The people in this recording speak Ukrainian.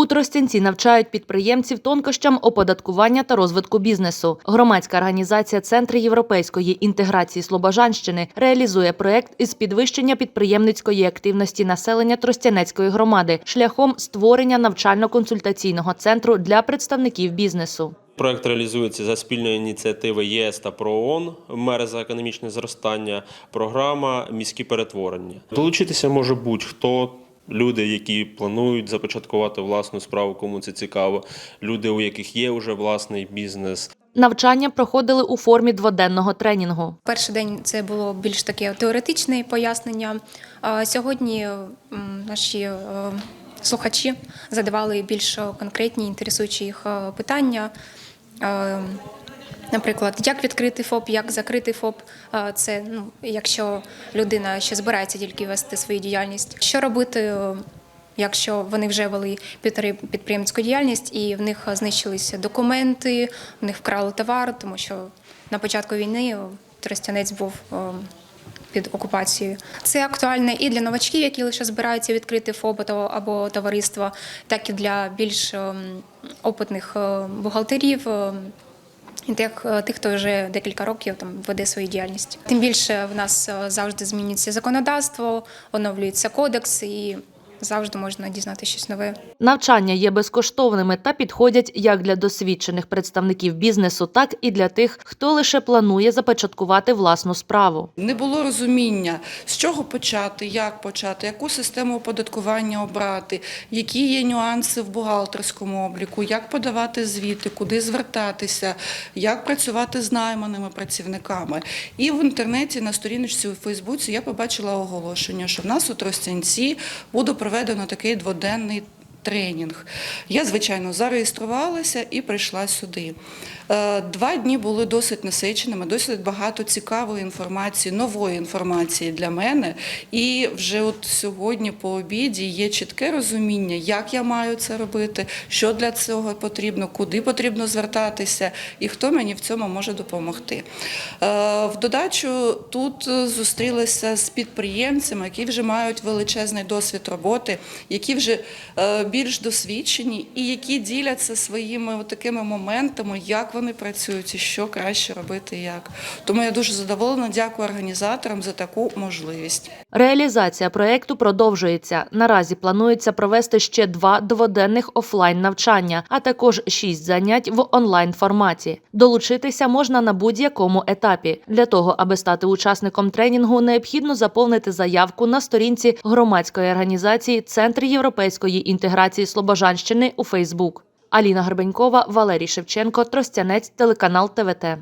У Тростянці навчають підприємців тонкощам оподаткування та розвитку бізнесу. Громадська організація Центри європейської інтеграції Слобожанщини реалізує проект із підвищення підприємницької активності населення Тростянецької громади шляхом створення навчально-консультаційного центру для представників бізнесу. Проект реалізується за спільної ініціативи ЄС та ПРООН, мери за економічне зростання, програма міські перетворення. Долучитися може будь-хто. Люди, які планують започаткувати власну справу, кому це цікаво, люди, у яких є вже власний бізнес. Навчання проходили у формі дводенного тренінгу. Перший день це було більш таке теоретичне пояснення. А Сьогодні наші е, слухачі задавали більш конкретні інтересуючі їх е, питання. Е, Наприклад, як відкрити ФОП, як закрити ФОП. Е, Це ну, якщо людина ще збирається тільки вести свою діяльність. Що робити, е, якщо вони вже вели підприємницьку діяльність і в них знищилися документи, в них вкрали товар, тому що на початку війни о, Тростянець був під окупацією. Це актуально і для новачків, які лише збираються відкрити ФОП або- товариство, так і для більш ем, опитних е, бухгалтерів. І тих, е, тих, хто вже декілька років там веде свою діяльність. Тим більше в нас е, завжди змінюється законодавство, оновлюється кодекс, і завжди можна дізнати щось нове. Навчання є безкоштовними та підходять як для досвідчених представників бізнесу, так і для тих, хто лише планує започаткувати власну справу. Не було розуміння, з чого почати, як почати, яку систему оподаткування обрати, які є нюанси в бухгалтерському обліку, як подавати звіти, куди звертатися, як працювати з найманими працівниками. І в інтернеті на сторіночці у Фейсбуці я побачила оголошення, що в нас у Тростянці буде проведено такий дводенний. Тренінг. Я, звичайно, зареєструвалася і прийшла сюди. Е, Два дні були досить насиченими, досить багато цікавої інформації, нової інформації для мене. І вже от сьогодні по обіді є чітке розуміння, як я маю це робити, що для цього потрібно, куди потрібно звертатися і хто мені в цьому може допомогти. Е, В додачу тут зустрілася з підприємцями, які вже мають величезний досвід роботи, які вже е, більш досвідчені і які діляться своїми такими моментами, як вони працюють і що краще робити, як. Тому я дуже задоволена, дякую організаторам за таку можливість. Реалізація проекту продовжується. Наразі планується провести ще два дводенних офлайн навчання, а також шість занять в онлайн форматі. Долучитися можна на будь-якому етапі. Для того, аби стати учасником тренінгу, необхідно заповнити заявку на сторінці громадської організації Центр європейської інтеграції Слобожанщини у Фейсбук. Аліна Горбенькова, Валерій Шевченко, Тростянець, телеканал ТВТ.